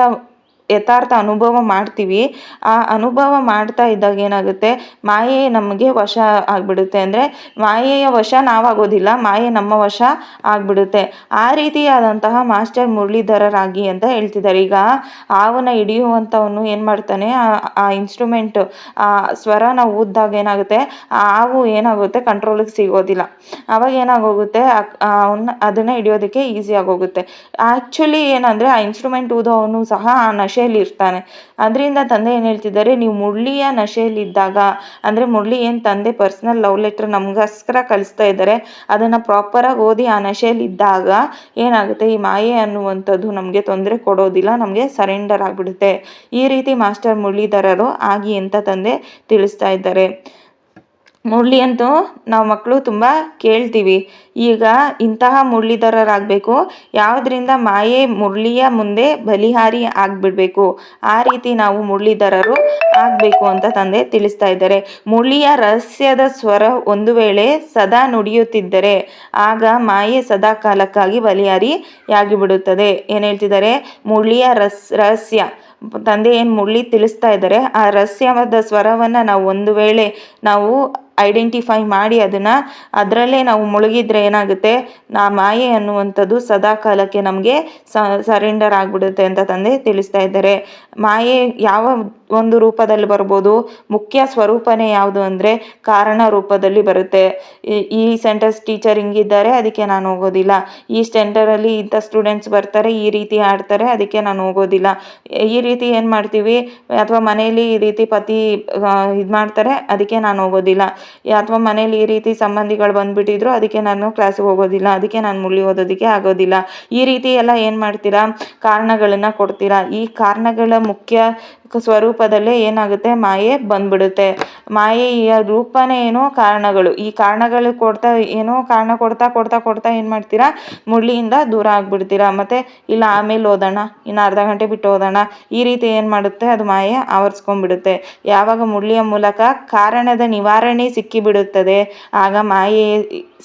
[SPEAKER 1] ಯಥಾರ್ಥ ಅನುಭವ ಮಾಡ್ತೀವಿ. ಆ ಅನುಭವ ಮಾಡ್ತಾ ಇದ್ದಾಗ ಏನಾಗುತ್ತೆ? ಮಾಯೆ ನಮಗೆ ವಶ ಆಗಿಬಿಡುತ್ತೆ. ಅಂದರೆ ಮಾಯೆಯ ವಶ ನಾವಾಗೋದಿಲ್ಲ. ಮಾಯೆ ನಮ್ಮ ವಶ ಆಗಿಬಿಡುತ್ತೆ. ಆ ರೀತಿಯಾದಂತಹ ಮಾಸ್ಟರ್ ಮುರಳೀಧರರಾಗಿ ಅಂತ ಹೇಳ್ತಿದ್ದಾರೆ. ಈಗ ಹಾವನ್ನ ಹಿಡಿಯುವಂಥವನು ಏನು ಮಾಡ್ತಾನೆ? ಆ ಇನ್ಸ್ಟ್ರೂಮೆಂಟ್ ಆ ಸ್ವರನ ಊದ್ದಾಗ ಏನಾಗುತ್ತೆ? ಆ ಹಾವು ಏನಾಗುತ್ತೆ? ಕಂಟ್ರೋಲಿಗೆ ಸಿಗೋದಿಲ್ಲ. ಆವಾಗ ಏನಾಗೋಗುತ್ತೆ? ಅವನ್ನ ಅದನ್ನು ಹಿಡಿಯೋದಕ್ಕೆ ಈಸಿ ಆಗೋಗುತ್ತೆ. ಆ್ಯಕ್ಚುಲಿ ಏನಂದರೆ ಆ ಇನ್ಸ್ಟ್ರೂಮೆಂಟ್ ಊದೋವನು ಸಹ ಆ ನಶೆಯಲ್ಲಿ ಇರ್ತಾನೆ. ಅದರಿಂದ ತಂದೆ ಏನು ಹೇಳ್ತಿದ್ದಾರೆ, ನೀವು ಮುರಳಿಯ ನಶೆಯಲ್ಲಿದ್ದಾಗ, ಅಂದರೆ ಮುರಳಿ ಏನು ತಂದೆ ಪರ್ಸ್ನಲ್ ಲವ್ ಲೆಟ್ರ್ ನಮಗೋಸ್ಕರ ಕಳಿಸ್ತಾ ಇದ್ದಾರೆ, ಅದನ್ನು ಪ್ರಾಪರಾಗಿ ಓದಿ ಆ ನಶೆಯಲ್ಲಿದ್ದಾಗ ಏನಾಗುತ್ತೆ, ಈ ಮಾಯೆ ಅನ್ನುವಂಥದ್ದು ನಮಗೆ ತೊಂದರೆ ಕೊಡೋದಿಲ್ಲ, ನಮಗೆ ಸರೆಂಡರ್ ಆಗಿಬಿಡುತ್ತೆ. ಈ ರೀತಿ ಮಾಸ್ಟರ್ ಮುರಳೀಧರರು ಆಗಿ ಅಂತ ತಂದೆ ತಿಳಿಸ್ತಾ ಇದ್ದಾರೆ. ಮುರಳಿ ಅಂತೂ ನಾವು ಮಕ್ಕಳು ತುಂಬ ಕೇಳ್ತೀವಿ. ಈಗ ಇಂತಹ ಮುರಳೀಧರರಾಗಬೇಕು. ಯಾವುದರಿಂದ ಮಾಯೆ ಮುರಳಿಯ ಮುಂದೆ ಬಲಿಹಾರಿ ಆಗಿಬಿಡಬೇಕು. ಆ ರೀತಿ ನಾವು ಮುರಳೀಧರರು ಆಗಬೇಕು ಅಂತ ತಂದೆ ತಿಳಿಸ್ತಾ ಇದ್ದಾರೆ. ಮುರಳಿಯ ರಹಸ್ಯದ ಸ್ವರ ಒಂದು ವೇಳೆ ಸದಾ ನುಡಿಯುತ್ತಿದ್ದರೆ ಆಗ ಮಾಯೆ ಸದಾ ಕಾಲಕ್ಕಾಗಿ ಬಲಿಹಾರಿಯಾಗಿಬಿಡುತ್ತದೆ ಏನು ಹೇಳ್ತಿದ್ದಾರೆ? ಮುರಳಿಯ ರಸ್, ರಹಸ್ಯ. ತಂದೆ ಏನು ಮುರಳಿ ತಿಳಿಸ್ತಾ ಇದ್ದಾರೆ? ಆ ರಹಸ್ಯವಾದ ಸ್ವರವನ್ನು ನಾವು ಒಂದು ವೇಳೆ ನಾವು ಐಡೆಂಟಿಫೈ ಮಾಡಿ ಅದನ್ನು ಅದರಲ್ಲೇ ನಾವು ಮುಳುಗಿದ್ರೆ ಏನಾಗುತ್ತೆ? ನಾ ಮಾಯೆ ಅನ್ನುವಂಥದ್ದು ಸದಾ ಕಾಲಕ್ಕೆ ನಮಗೆ ಸರೆಂಡರ್ ಆಗಿಬಿಡುತ್ತೆ ಅಂತ ತಂದೆ ತಿಳಿಸ್ತಾ ಇದ್ದಾರೆ. ಮಾಯೆ ಯಾವ ಒಂದು ರೂಪದಲ್ಲಿ ಬರ್ಬೋದು? ಮುಖ್ಯ ಸ್ವರೂಪನೇ ಯಾವುದು ಅಂದರೆ ಕಾರಣ ರೂಪದಲ್ಲಿ ಬರುತ್ತೆ. ಈ ಸೆಂಟರ್ಸ್ ಟೀಚರ್ ಹಿಂಗಿದ್ದಾರೆ, ಅದಕ್ಕೆ ನಾನು ಹೋಗೋದಿಲ್ಲ. ಈ ಸೆಂಟರಲ್ಲಿ ಇಂಥ ಸ್ಟೂಡೆಂಟ್ಸ್ ಬರ್ತಾರೆ, ಈ ರೀತಿ ಆಡ್ತಾರೆ ಅದಕ್ಕೆ ನಾನು ಹೋಗೋದಿಲ್ಲ. ಈ ರೀತಿ ಏನು ಮಾಡ್ತೀವಿ? ಅಥವಾ ಮನೆಯಲ್ಲಿ ಈ ರೀತಿ ಪತಿ ಇದು ಮಾಡ್ತಾರೆ ಅದಕ್ಕೆ ನಾನು ಹೋಗೋದಿಲ್ಲ. ಅಥವಾ ಮನೇಲಿ ಈ ರೀತಿ ಸಂಬಂಧಿಗಳು ಬಂದ್ಬಿಟ್ಟಿದ್ರು, ಅದಕ್ಕೆ ನಾನು ಕ್ಲಾಸಿಗೆ ಹೋಗೋದಿಲ್ಲ, ಅದಕ್ಕೆ ನಾನು ಮುಳ್ಳಿ ಓದೋದಕ್ಕೆ ಆಗೋದಿಲ್ಲ. ಈ ರೀತಿ ಎಲ್ಲ ಏನು ಮಾಡ್ತೀರಾ? ಕಾರಣಗಳನ್ನು ಕೊಡ್ತೀರಾ? ಈ ಕಾರಣಗಳ ಮುಖ್ಯ ಸ್ವರೂಪದಲ್ಲೇ ಏನಾಗುತ್ತೆ? ಮಾಯೆ ಬಂದ್ಬಿಡುತ್ತೆ. ಮಾಯೆಯ ರೂಪನೇ ಏನೋ ಕಾರಣಗಳು. ಈ ಕಾರಣಗಳು ಕೊಡ್ತಾ ಏನೋ ಕಾರಣ ಕೊಡ್ತಾ ಕೊಡ್ತಾ ಕೊಡ್ತಾ ಏನು ಮಾಡ್ತೀರಾ? ಮುಳ್ಳಿಯಿಂದ ದೂರ ಆಗ್ಬಿಡ್ತೀರಾ. ಮತ್ತೆ, ಇಲ್ಲ, ಆಮೇಲೆ ಓದೋಣ, ಇನ್ನು ಅರ್ಧ ಗಂಟೆ ಬಿಟ್ಟು ಓದೋಣ. ಈ ರೀತಿ ಏನು ಮಾಡುತ್ತೆ? ಅದು ಮಾಯೆ ಆವರಿಸ್ಕೊಂಡ್ಬಿಡುತ್ತೆ. ಯಾವಾಗ ಮುಳ್ಳಿಯ ಮೂಲಕ ಕಾರಣದ ನಿವಾರಣೆ ಸಿಕ್ಕಿಬಿಡುತ್ತದೆ. ಆಗ ಮಾಯೆ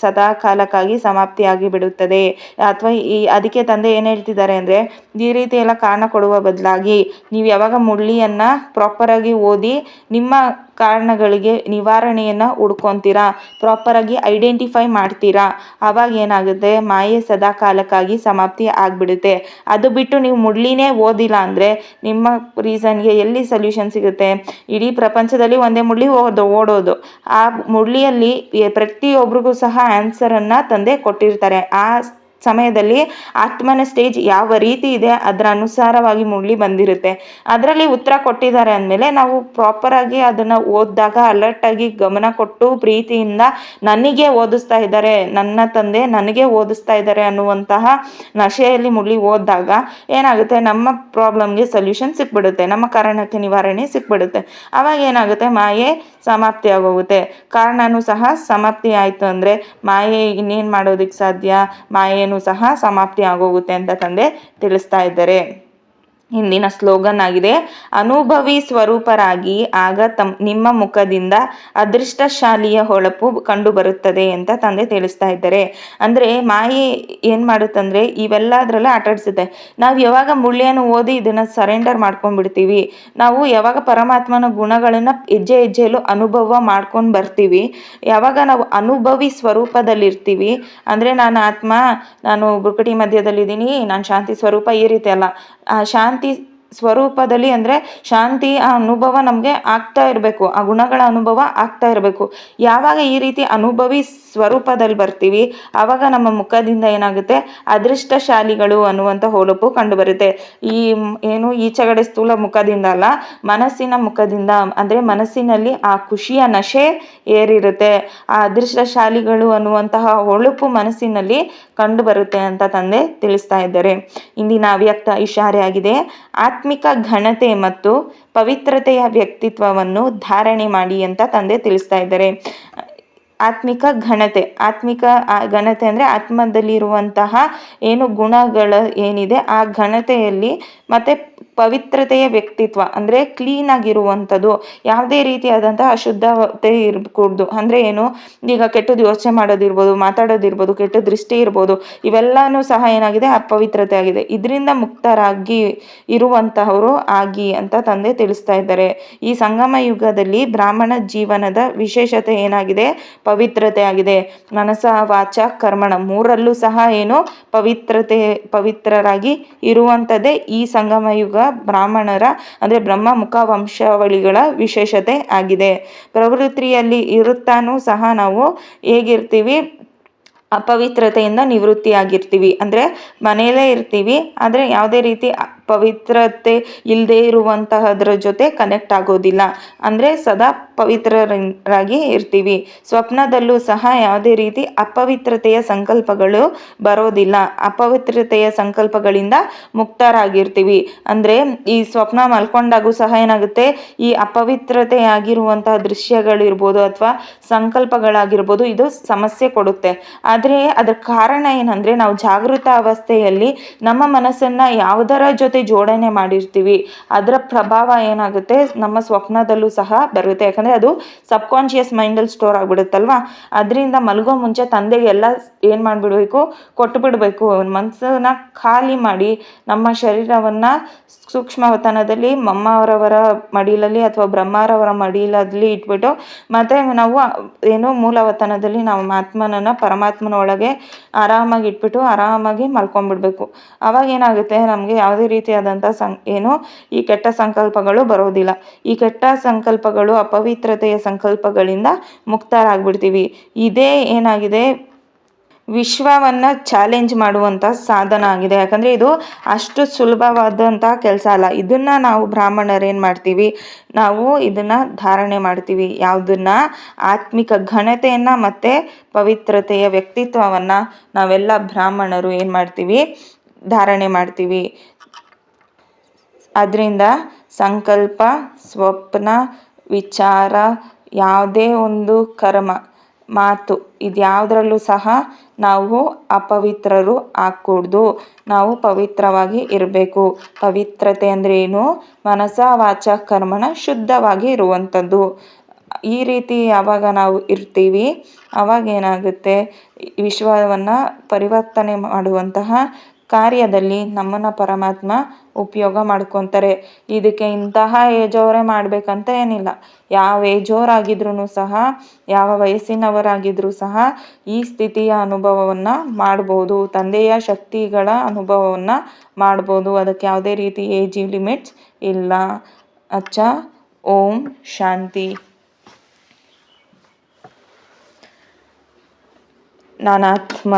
[SPEAKER 1] ಸದಾ ಕಾಲಕ್ಕಾಗಿ ಸಮಾಪ್ತಿಯಾಗಿ ಬಿಡುತ್ತದೆ ಅಥವಾ ಈ ಅದಕ್ಕೆ ತಂದೆ ಏನು ಹೇಳ್ತಿದ್ದಾರೆ ಅಂದರೆ, ಈ ರೀತಿ ಎಲ್ಲ ಕಾರಣ ಕೊಡುವ ಬದಲಾಗಿ, ನೀವು ಯಾವಾಗ ಮುಳ್ಳಿಯನ್ನು ಪ್ರಾಪರಾಗಿ ಓದಿ ನಿಮ್ಮ ಕಾರಣಗಳಿಗೆ ನಿವಾರಣೆಯನ್ನು ಹುಡ್ಕೊತೀರಾ? ಪ್ರಾಪರಾಗಿ ಐಡೆಂಟಿಫೈ ಮಾಡ್ತೀರಾ? ಆವಾಗ ಏನಾಗುತ್ತೆ? ಮಾಯೆ ಸದಾ ಕಾಲಕ್ಕಾಗಿ ಸಮಾಪ್ತಿ ಆಗಿಬಿಡುತ್ತೆ. ಅದು ಬಿಟ್ಟು ನೀವು ಮುಳ್ಳಿನೇ ಓದಿಲ್ಲ ಅಂದರೆ ನಿಮ್ಮ ರೀಸನ್ಗೆ ಎಲ್ಲಿ ಸೊಲ್ಯೂಷನ್ ಸಿಗುತ್ತೆ? ಇಡೀ ಪ್ರಪಂಚದಲ್ಲಿ ಒಂದೇ ಮುಳ್ಳಿ ಓದು, ಓಡೋದು. ಆ ಮುಳ್ಳಿಯಲ್ಲಿ ಪ್ರತಿಯೊಬ್ಬರಿಗೂ ಸಹ ಆನ್ಸರನ್ನು ತಂದೆ ಕೊಟ್ಟಿರ್ತಾರೆ. ಆ ಸಮಯದಲ್ಲಿ ಆತ್ಮನ ಸ್ಟೇಜ್ ಯಾವ ರೀತಿ ಇದೆ ಅದರ ಅನುಸಾರವಾಗಿ ಮುಳ್ಳಿ ಬಂದಿರುತ್ತೆ. ಅದರಲ್ಲಿ ಉತ್ತರ ಕೊಟ್ಟಿದ್ದಾರೆ ಅಂದಮೇಲೆ ನಾವು ಪ್ರಾಪರಾಗಿ ಅದನ್ನು ಓದಿದಾಗ ಅಲರ್ಟಾಗಿ ಗಮನ ಕೊಟ್ಟು ಪ್ರೀತಿಯಿಂದ ನನಗೆ ಓದಿಸ್ತಾ ಇದ್ದಾರೆ, ನನ್ನ ತಂದೆ ನನಗೆ ಓದಿಸ್ತಾ ಇದ್ದಾರೆ ಅನ್ನುವಂತಹ ನಶೆಯಲ್ಲಿ ಮುಳ್ಳಿ ಓದಿದಾಗ ಏನಾಗುತ್ತೆ? ನಮ್ಮ ಪ್ರಾಬ್ಲಮ್ಗೆ ಸೊಲ್ಯೂಷನ್ ಸಿಕ್ಬಿಡುತ್ತೆ, ನಮ್ಮ ಕಾರಣಕ್ಕೆ ನಿವಾರಣೆ ಸಿಕ್ಬಿಡುತ್ತೆ. ಅವಾಗ ಏನಾಗುತ್ತೆ? ಮಾಯೆ ಸಮಾಪ್ತಿ ಆಗೋಗುತ್ತೆ ಕಾರಣನೂ ಸಹ ಸಮಾಪ್ತಿ ಆಯಿತು ಅಂದರೆ ಮಾಯೆ ಇನ್ನೇನು ಮಾಡೋದಕ್ಕೆ ಸಾಧ್ಯ? ಮಾಯೇನೂ ಸಹ ಸಮಾಪ್ತಿ ಆಗೋಗುತ್ತೆ ಅಂತ ತಂದೆ ತಿಳಿಸ್ತಾ ಇದ್ದಾರೆ. ಹಿಂದಿನ ಸ್ಲೋಗನ್ ಆಗಿದೆ, ಅನುಭವಿ ಸ್ವರೂಪರಾಗಿ ಆಗ ತಮ್, ನಿಮ್ಮ ಮುಖದಿಂದ ಅದೃಷ್ಟಶಾಲಿಯ ಹೊಳಪು ಕಂಡು ಬರುತ್ತದೆ ಅಂತ ತಂದೆ ತಿಳಿಸ್ತಾ ಇದ್ದಾರೆ. ಅಂದ್ರೆ ಮಾಯೆ ಏನ್ ಮಾಡುತ್ತಂದ್ರೆ ಇವೆಲ್ಲದ್ರಲ್ಲೇ ಆಟಾಡಿಸುತ್ತೆ ನಾವು ಯಾವಾಗ ಮುಳ್ಳಿಯನ್ನು ಓದಿ ಇದನ್ನ ಸರೆಂಡರ್ ಮಾಡ್ಕೊಂಡ್ಬಿಡ್ತೀವಿ, ನಾವು ಯಾವಾಗ ಪರಮಾತ್ಮನ ಗುಣಗಳನ್ನ ಹೆಜ್ಜೆ ಹೆಜ್ಜೆಯಲ್ಲೂ ಅನುಭವ ಮಾಡ್ಕೊಂಡು ಬರ್ತೀವಿ, ಯಾವಾಗ ನಾವು ಅನುಭವಿ ಸ್ವರೂಪದಲ್ಲಿರ್ತೀವಿ, ಅಂದ್ರೆ ನಾನು ಆತ್ಮ, ನಾನು ಬುಕಟಿ ಮಧ್ಯದಲ್ಲಿ ಇದ್ದೀನಿ ನಾನು ಶಾಂತಿ ಸ್ವರೂಪ ಈ ರೀತಿ ಅಲ್ಲ. ಆ ಶಾಂತಿ antes ಸ್ವರೂಪದಲ್ಲಿ ಅಂದರೆ ಶಾಂತಿ ಆ ಅನುಭವ ನಮಗೆ ಆಗ್ತಾ ಇರಬೇಕು, ಆ ಗುಣಗಳ ಅನುಭವ ಆಗ್ತಾ ಇರಬೇಕು. ಯಾವಾಗ ಈ ರೀತಿ ಅನುಭವಿ ಸ್ವರೂಪದಲ್ಲಿ ಬರ್ತೀವಿ ಆವಾಗ ನಮ್ಮ ಮುಖದಿಂದ ಏನಾಗುತ್ತೆ, ಅದೃಷ್ಟಶಾಲಿಗಳು ಅನ್ನುವಂಥ ಹೊಳಪು ಕಂಡುಬರುತ್ತೆ. ಈ ಏನು ಈಚೆಗಡೆ ಸ್ಥೂಲ ಮುಖದಿಂದ ಅಲ್ಲ, ಮನಸ್ಸಿನ ಮುಖದಿಂದ, ಅಂದರೆ ಮನಸ್ಸಿನಲ್ಲಿ ಆ ಖುಷಿಯ ನಶೆ ಏರಿರುತ್ತೆ. ಆ ಅದೃಷ್ಟಶಾಲಿಗಳು ಅನ್ನುವಂತಹ ಹೊಳಪು ಮನಸ್ಸಿನಲ್ಲಿ ಕಂಡುಬರುತ್ತೆ ಅಂತ ತಂದೆ ತಿಳಿಸ್ತಾ ಇದ್ದಾರೆ. ಇಂದಿನ ಅವ್ಯಕ್ತ ಇಶಾರೆ ಆಗಿದೆ. ಆತ್ಮಿಕ ಘನತೆ ಮತ್ತು ಪವಿತ್ರತೆಯ ವ್ಯಕ್ತಿತ್ವವನ್ನು ಧಾರಣೆ ಮಾಡಿ ಅಂತ ತಂದೆ ತಿಳಿಸ್ತಾ ಇದ್ದಾರೆ. ಆತ್ಮಿಕ ಘನತೆ ಆತ್ಮಿಕ ಘನತೆ ಅಂದರೆ ಆತ್ಮದಲ್ಲಿರುವಂತಹ ಏನು ಗುಣಗಳ ಏನಿದೆ, ಆ ಘನತೆಯಲ್ಲಿ ಮತ್ತು ಪವಿತ್ರತೆಯ ವ್ಯಕ್ತಿತ್ವ, ಅಂದರೆ ಕ್ಲೀನ್ ಆಗಿರುವಂಥದ್ದು, ಯಾವುದೇ ರೀತಿಯಾದಂತಹ ಅಶುದ್ಧತೆ ಇರಕೂಡ್ದು ಅಂದರೆ ಏನು? ಈಗ ಕೆಟ್ಟದ್ದು ಯೋಚನೆ ಮಾಡೋದಿರ್ಬೋದು, ಮಾತಾಡೋದಿರ್ಬೋದು, ಕೆಟ್ಟ ದೃಷ್ಟಿ ಇರ್ಬೋದು, ಇವೆಲ್ಲಾನು ಸಹ ಏನಾಗಿದೆ? ಅಪವಿತ್ರತೆ ಆಗಿದೆ. ಇದರಿಂದ ಮುಕ್ತರಾಗಿ ಇರುವಂತಹವರು ಆಗಿ ಅಂತ ತಂದೆ ತಿಳಿಸ್ತಾ ಇದ್ದಾರೆ. ಈ ಸಂಗಮ ಯುಗದಲ್ಲಿ ಬ್ರಾಹ್ಮಣ ಜೀವನದ ವಿಶೇಷತೆ ಏನಾಗಿದೆ? ಪವಿತ್ರತೆ ಆಗಿದೆ. ಮನಸ, ವಾಚ, ಕರ್ಮಣ ಮೂರಲ್ಲೂ ಸಹ ಏನು? ಪವಿತ್ರತೆ, ಪವಿತ್ರರಾಗಿ ಇರುವಂಥದ್ದೇ ಈ ಸಂಗಮ ಯುಗ ಬ್ರಾಹ್ಮಣರ, ಅಂದ್ರೆ ಬ್ರಹ್ಮ ಮುಖ ವಂಶಾವಳಿಗಳ ವಿಶೇಷತೆ ಆಗಿದೆ. ಪ್ರವೃತ್ತಿಯಲ್ಲಿ ಇರುತ್ತಾನೂ ಸಹ ನಾವು ಹೇಗಿರ್ತೀವಿ? ಅಪವಿತ್ರತೆಯಿಂದ ನಿವೃತ್ತಿಯಾಗಿರ್ತೀವಿ. ಅಂದ್ರೆ ಮನೆಯಲ್ಲೇ ಇರ್ತೀವಿ. ಆದ್ರೆ ಯಾವುದೇ ರೀತಿ ಪವಿತ್ರತೆ ಇಲ್ಲದೆ ಇರುವಂತಹದ್ರ ಜೊತೆ ಕನೆಕ್ಟ್ ಆಗೋದಿಲ್ಲ. ಅಂದ್ರೆ ಸದಾ ಪವಿತ್ರರಾಗಿ ಇರ್ತೀವಿ. ಸ್ವಪ್ನದಲ್ಲೂ ಸಹ ಯಾವುದೇ ರೀತಿ ಅಪವಿತ್ರತೆಯ ಸಂಕಲ್ಪಗಳು ಬರೋದಿಲ್ಲ. ಅಪವಿತ್ರತೆಯ ಸಂಕಲ್ಪಗಳಿಂದ ಮುಕ್ತರಾಗಿರ್ತೀವಿ. ಅಂದರೆ ಈ ಸ್ವಪ್ನ ಮಲ್ಕೊಂಡಾಗೂ ಸಹ ಏನಾಗುತ್ತೆ? ಈ ಅಪವಿತ್ರತೆ ಆಗಿರುವಂತಹ ದೃಶ್ಯಗಳಿರ್ಬೋದು ಅಥವಾ ಸಂಕಲ್ಪಗಳಾಗಿರ್ಬೋದು ಇದು ಸಮಸ್ಯೆ ಕೊಡುತ್ತೆ. ಆದರೆ ಅದರ ಕಾರಣ ಏನಂದರೆ ನಾವು ಜಾಗೃತ ಅವಸ್ಥೆಯಲ್ಲಿ ನಮ್ಮ ಮನಸ್ಸನ್ನು ಯಾವುದರ ಜೊತೆ ಜೋಡಣೆ ಮಾಡಿರ್ತೀವಿ. ಅದರ ಪ್ರಭಾವ ಏನಾಗುತ್ತೆ? ನಮ್ಮ ಸ್ವಪ್ನದಲ್ಲೂ ಸಹ ಬರುತ್ತೆ. ಯಾಕಂದರೆ ಅದು ಸಬ್ಕಾನ್ಷಿಯಸ್ ಮೈಂಡಲ್ಲಿ ಸ್ಟೋರ್ ಆಗಿಬಿಡುತ್ತಲ್ವ? ಅದರಿಂದ ಮಲಗೋ ಮುಂಚೆ ತಂದೆಗೆ ಎಲ್ಲ ಏನು ಮಾಡಿಬಿಡ್ಬೇಕು? ಕೊಟ್ಟು ಬಿಡಬೇಕು ಮನಸ್ಸನ್ನ ಖಾಲಿ ಮಾಡಿ ನಮ್ಮ ಶರೀರವನ್ನು ಸೂಕ್ಷ್ಮವತನದಲ್ಲಿ ಮಮ್ಮವರವರ ಮಡಿಲಲ್ಲಿ ಅಥವಾ ಬ್ರಹ್ಮರವರ ಮಡಿಲಲ್ಲಿ ಇಟ್ಬಿಟ್ಟು ಮತ್ತು ನಾವು ಏನು ಮೂಲವತನದಲ್ಲಿ ನಾವು ಆತ್ಮನನ್ನು ಪರಮಾತ್ಮನ ಒಳಗೆ ಆರಾಮಾಗಿ ಇಟ್ಬಿಟ್ಟು ಆರಾಮಾಗಿ ಮಲ್ಕೊಂಡ್ಬಿಡ್ಬೇಕು. ಅವಾಗ ಏನಾಗುತ್ತೆ? ನಮಗೆ ಯಾವುದೇ ರೀತಿಯಾದಂಥ ಸಂ ಏನು ಈ ಕೆಟ್ಟ ಸಂಕಲ್ಪಗಳು ಬರೋದಿಲ್ಲ. ಈ ಕೆಟ್ಟ ಸಂಕಲ್ಪಗಳು ಅಪವಿತ್ರತೆಯ ಸಂಕಲ್ಪಗಳಿಂದ ಮುಕ್ತರಾಗ್ಬಿಡ್ತೀವಿ. ಇದೇ ಏನಾಗಿದೆ? ವಿಶ್ವವನ್ನ ಚಾಲೆಂಜ್ ಮಾಡುವಂಥ ಸಾಧನ ಆಗಿದೆ. ಯಾಕಂದರೆ ಇದು ಅಷ್ಟು ಸುಲಭವಾದಂಥ ಕೆಲಸ ಅಲ್ಲ. ಇದನ್ನು ನಾವು ಬ್ರಾಹ್ಮಣರು ಏನು ಮಾಡ್ತೀವಿ? ನಾವು ಇದನ್ನು ಧಾರಣೆ ಮಾಡ್ತೀವಿ. ಯಾವುದನ್ನ? ಆತ್ಮಿಕ ಘನತೆಯನ್ನು ಮತ್ತು ಪವಿತ್ರತೆಯ ವ್ಯಕ್ತಿತ್ವವನ್ನು ನಾವೆಲ್ಲ ಬ್ರಾಹ್ಮಣರು ಏನು ಮಾಡ್ತೀವಿ? ಧಾರಣೆ ಮಾಡ್ತೀವಿ. ಅದರಿಂದ ಸಂಕಲ್ಪ, ಸ್ವಪ್ನ ವಿಚಾರ, ಯಾವುದೇ ಒಂದು ಕರ್ಮ, ಮಾತು ಇದ್ಯಾವುದ್ರಲ್ಲೂ ಸಹ ನಾವು ಅಪವಿತ್ರರು ಆಗಕೂಡ್ದು. ನಾವು ಪವಿತ್ರವಾಗಿ ಇರಬೇಕು. ಪವಿತ್ರತೆ ಅಂದ್ರೆ ಏನು? ಮನಸ, ವಾಚ, ಕರ್ಮನ ಶುದ್ಧವಾಗಿ ಇರುವಂಥದ್ದು. ಈ ರೀತಿ ಯಾವಾಗ ನಾವು ಇರ್ತೀವಿ ಅವಾಗ ಏನಾಗುತ್ತೆ ವಿಶ್ವವನ್ನು ಪರಿವರ್ತನೆ ಮಾಡುವಂತಹ ಕಾರ್ಯದಲ್ಲಿ ನಮ್ಮನ್ನು ಪರಮಾತ್ಮ ಉಪಯೋಗ ಮಾಡ್ಕೊತಾರೆ. ಇದಕ್ಕೆ ಇಂತಹ ಏಜವರೇ ಮಾಡಬೇಕಂತ ಏನಿಲ್ಲ. ಯಾವ ಏಜೋರಾಗಿದ್ರೂ ಸಹ, ಯಾವ ವಯಸ್ಸಿನವರಾಗಿದ್ದರೂ ಸಹ ಈ ಸ್ಥಿತಿಯ ಅನುಭವವನ್ನು ಮಾಡ್ಬೋದು. ತಂದೆಯ ಶಕ್ತಿಗಳ ಅನುಭವವನ್ನು ಮಾಡ್ಬೋದು. ಅದಕ್ಕೆ ಯಾವುದೇ ರೀತಿ ಏಜ್ ಲಿಮಿಟ್ಸ್ ಇಲ್ಲ. ಅಚ್ಚ, ಓಂ, ಶಾಂತಿ. ನಾನಾತ್ಮ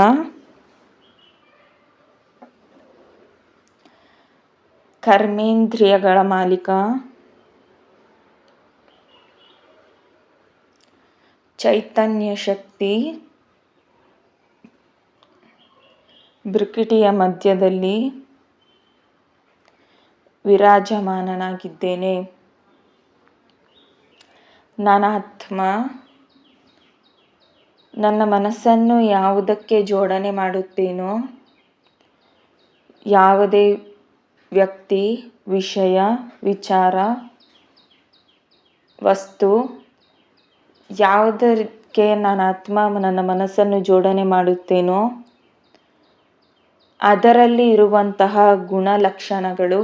[SPEAKER 1] ಕರ್ಮೇಂದ್ರಿಯಗಳ ಮಾಲೀಕ. ಚೈತನ್ಯ ಶಕ್ತಿ. ಬ್ರಿಕಿಟಿಯ ಮಧ್ಯದಲ್ಲಿ ವಿರಾಜಮಾನನಾಗಿದ್ದೇನೆ. ನಾನಾತ್ಮ. ನನ್ನ ಮನಸ್ಸನ್ನು ಯಾವುದಕ್ಕೆ ಜೋಡಣೆ ಮಾಡುತ್ತೇನೋ ಯಾವುದೇ ವ್ಯಕ್ತಿ, ವಿಷಯ, ವಿಚಾರ, ವಸ್ತು ಯಾವುದಕ್ಕೆ ನಾನು ಆತ್ಮ ನನ್ನ ಮನಸ್ಸನ್ನು ಜೋಡಣೆ ಮಾಡುತ್ತೇನೋ ಅದರಲ್ಲಿ ಇರುವಂತಹ ಗುಣಲಕ್ಷಣಗಳು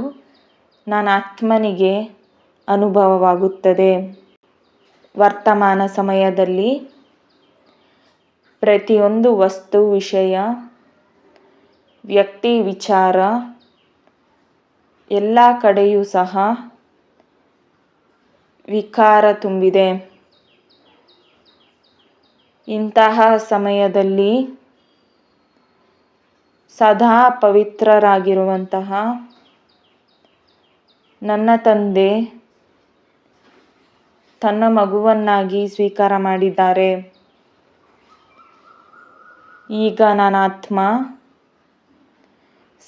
[SPEAKER 1] ನಾನು ಆತ್ಮನಿಗೆ ಅನುಭವವಾಗುತ್ತದೆ. ವರ್ತಮಾನ ಸಮಯದಲ್ಲಿ ಪ್ರತಿಯೊಂದು ವಸ್ತು, ವಿಷಯ, ವ್ಯಕ್ತಿ, ವಿಚಾರ ಎಲ್ಲ ಕಡೆಯೂ ಸಹ ವಿಕಾರ ತುಂಬಿದೆ. ಇಂತಹ ಸಮಯದಲ್ಲಿ ಸದಾ ಪವಿತ್ರರಾಗಿರುವಂತಹ ನನ್ನ ತಂದೆ ತನ್ನ ಮಗುವನ್ನಾಗಿ ಸ್ವೀಕಾರ ಮಾಡಿದ್ದಾರೆ. ಈಗ ನನ್ನ ಆತ್ಮ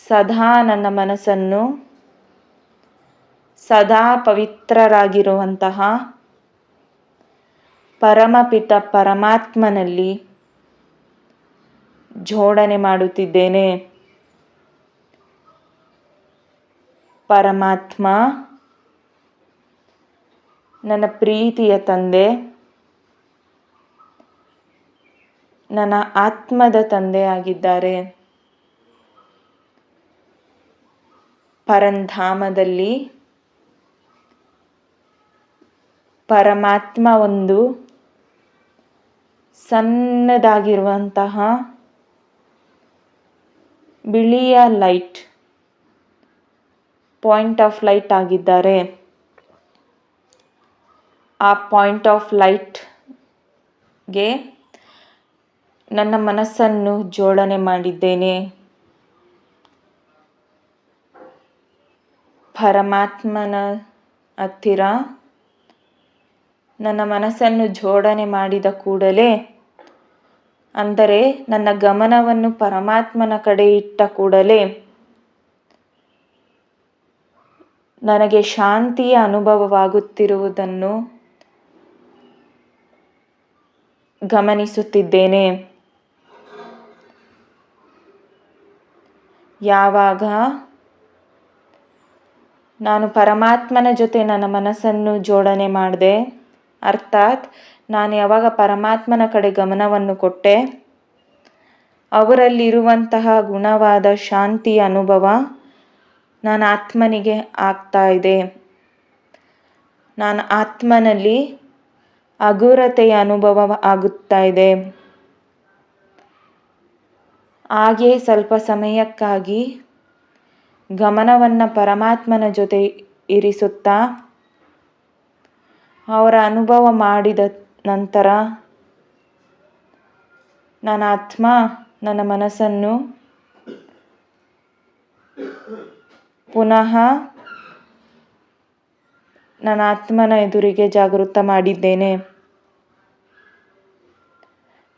[SPEAKER 1] ಸದಾ ನನ್ನ ಮನಸ್ಸನ್ನು ಸದಾ ಪವಿತ್ರರಾಗಿರುವಂತಹ ಪರಮಪಿತ ಪರಮಾತ್ಮನಲ್ಲಿ ಜೋಡಣೆ ಮಾಡುತ್ತಿದ್ದೇನೆ. ಪರಮಾತ್ಮ ನನ್ನ ಪ್ರೀತಿಯ ತಂದೆ ನನ್ನ ಆತ್ಮದ ತಂದೆಯಾಗಿದ್ದಾರೆ ಪರಂಧಾಮದಲ್ಲಿ ಪರಮಾತ್ಮ ಒಂದು ಸಣ್ಣದಾಗಿರುವಂತಹ ಬಿಳಿಯ ಲೈಟ್ ಪಾಯಿಂಟ್ ಆಫ್ ಲೈಟ್ ಆಗಿದ್ದಾರೆ. ಆ ಪಾಯಿಂಟ್ ಆಫ್ ಲೈಟ್ಗೆ ನನ್ನ ಮನಸ್ಸನ್ನು ಜೋಡಣೆ ಮಾಡಿದ್ದೇನೆ. ಪರಮಾತ್ಮನ ಹತ್ತಿರ ನನ್ನ ಮನಸ್ಸನ್ನು ಜೋಡಣೆ ಮಾಡಿದ ಕೂಡಲೇ, ಅಂದರೆ ನನ್ನ ಗಮನವನ್ನು ಪರಮಾತ್ಮನ ಕಡೆ ಇಟ್ಟ ಕೂಡಲೇ, ನನಗೆ ಶಾಂತಿಯ ಅನುಭವವಾಗುತ್ತಿರುವುದನ್ನು ಗಮನಿಸುತ್ತಿದ್ದೇನೆ. ಯಾವಾಗ ನಾನು ಪರಮಾತ್ಮನ ಜೊತೆ ನನ್ನ ಮನಸ್ಸನ್ನು ಜೋಡಣೆ ಮಾಡಿದೆ ಅರ್ಥಾತ್ ನಾನು ಯಾವಾಗ ಪರಮಾತ್ಮನ ಕಡೆ ಗಮನವನ್ನು ಕೊಟ್ಟೆ, ಅವರಲ್ಲಿರುವಂತಹ ಗುಣವಾದ ಶಾಂತಿಯ ಅನುಭವ ನಾನು ಆತ್ಮನಿಗೆ ಆಗ್ತಾ ಇದೆ. ನಾನು ಆತ್ಮನಲ್ಲಿ ಹಗುರತೆಯ ಅನುಭವ ಆಗುತ್ತಾ ಇದೆ. ಹಾಗೆಯೇ ಸ್ವಲ್ಪ ಸಮಯಕ್ಕಾಗಿ ಗಮನವನ್ನು ಪರಮಾತ್ಮನ ಜೊತೆ ಇರಿಸುತ್ತಾ ಅವರ ಅನುಭವ ಮಾಡಿದ ನಂತರ ನನ್ನ ಆತ್ಮ ನನ್ನ ಮನಸ್ಸನ್ನು ಪುನಃ ನನ್ನ ಆತ್ಮನ ಎದುರಿಗೆ ಜಾಗೃತ ಮಾಡಿದ್ದೇನೆ.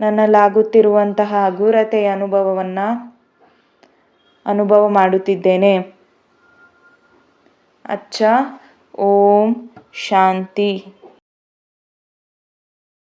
[SPEAKER 1] ನನ್ನಲ್ಲಾಗುತ್ತಿರುವಂತಹ ಹಗುರತೆಯ ಅನುಭವವನ್ನು ಅನುಭವ ಮಾಡುತ್ತಿದ್ದೇನೆ. ಅಚ್ಚ, ಓಂ, ಶಾಂತಿ.